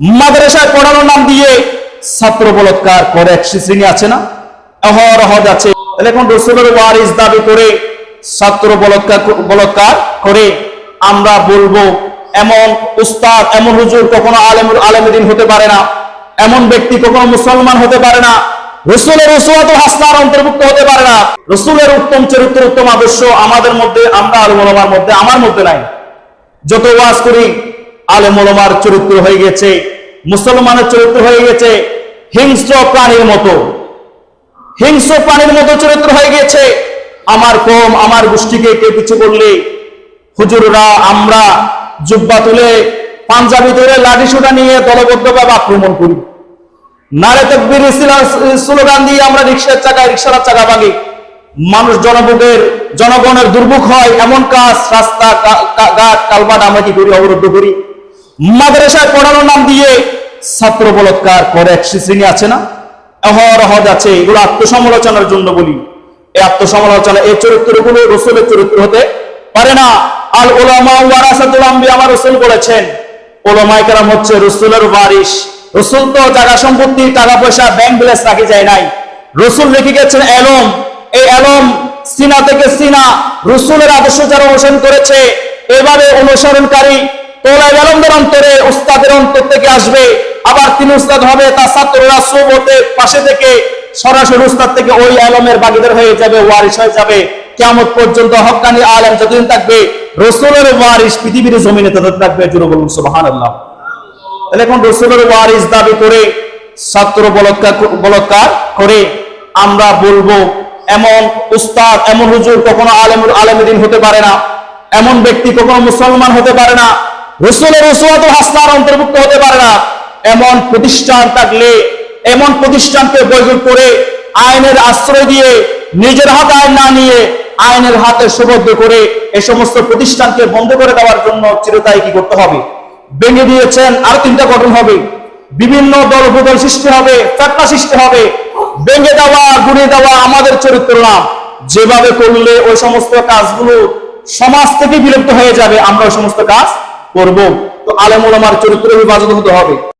মাদ্রাসায় পড়ানোর নাম দিয়ে ছাত্র বলৎকার করে এক শ্রেণি আছে না? অহরহ যাচ্ছে। এখন রসুলের ওয়ারিস দাবি করে ছাত্র বলৎকার বলৎকার করে আমরা বলব, এমন উস্তাদ, এমন হুজুর কখনো আলেম আলেমদিন হতে পারে না। এমন ব্যক্তি কখনো মুসলমান হতে পারে না। রসুলের রসুয়াত হাসনার অন্তর্ভুক্ত হতে পারে না। রসুলের উত্তম চরিত্র, উত্তম আদর্শ আমাদের মধ্যে, আমরা আলমার মধ্যে, আমার মধ্যে নাই। যত ওয়াজ করি আলেমলমার চরিত্র হয়ে গেছে, মুসলমানের চরিত্র হয়ে গেছে, হিংস্র প্রাণীর মতো। হিংস্র প্রাণীর মতো চরিত্র হয়ে গেছে। আমার কম, আমার গোষ্ঠীকে কেউ কিছু বললে হুজুররা, আমরা জুব্বা তুলে, পাঞ্জাবি ধরে লাঠি সোটা নিয়ে দলবদ্ধভাবে আক্রমণ করি। নারে তকবীর স্লোগান দিয়ে আমরা রিক্সার চাকায় রিক্সার চাকা ভাঙি। মানুষ জনভোগের জনগণের দুর্ভোগ হয়। এমন কাজ, রাস্তা, কা- কা- ঘাট কালবাট আমরা কি করি, অবরুদ্ধ করি? মাদ্রাসায় পড়ানোর নাম দিয়ে ছাত্র বলৎকার করে এক শ্রেণি আছে না? অহরহ আছে, এগুলো আত্মসমালোচনার জন্য বলি। এই আত্মসমালোচনা, এই চরিত্রগুলো রসুলের চরিত্র হতে পারে না। আল ওলামা ওয়ারাসাতুল আম্বিয়া আমার রসুল বলেছেন ওলামায়ে কেরাম হচ্ছে রসুলের ওয়ারিস রসুল তো টাকা সম্পত্তি, টাকা পয়সা ব্যাংক ব্যালেন্স রাখি যায় নাই। রসুল রেখে গেছেন এলম। এই এলম সিনা থেকে সিনা। রসুলের আদর্শ যারা অনুসরণ করেছে এভাবে অনুসরণকারী অন্তরে উস্তাদের অন্তর থেকে আসবে। আবার তিনি উস্তাদ হবে, তার ছাত্ররা পাশে থেকে সরাসরি উস্তাদ থেকে ওই আলমের হয়ে যাবে ওয়ারিস হয়ে যাবে। কেমন পর্যন্ত হকানি আলম যতদিন থাকবে, রসুলের ওয়ারিস পৃথিবীর জমিনে থাকবে সুবাহান আল্লাহ তাহলে এখন রসুলের ওয়ারিস দাবি করে, ছাত্র বলৎকার বলৎকার করে, আমরা বলব, এমন উস্তাদ, এমন হুজুর কখনো আলেম আলেমদিন হতে পারে না। এমন ব্যক্তি কখনো মুসলমান হতে পারে না। রসুলের রসুয়াত হাসনার অন্তর্ভুক্ত হতে পারে না। এমন প্রতিষ্ঠান থাকলে, এমন প্রতিষ্ঠানকে বৈঠক করে আইনের আশ্রয় দিয়ে, নিজের হাতে আইন না নিয়ে আইনের হাতে সুবদ্ধ করে এই সমস্ত প্রতিষ্ঠানকে বন্ধ করে দেওয়ার জন্য চিরতায় কি করতে হবে? ভেঙে দিয়েছেন আর তিনটা গঠন হবে। বিভিন্ন দল উপদল সৃষ্টি হবে চারটা সৃষ্টি হবে। ভেঙে দেওয়া গুড়িয়ে দেওয়া আমাদের চরিত্র নাম যেভাবে করলে ওই সমস্ত কাজগুলো সমাজ থেকে বিলুপ্ত হয়ে যাবে, আমরা ওই সমস্ত কাজ করব। তো আলেম ওলামার চরিত্র বিভাজিত হতে হবে।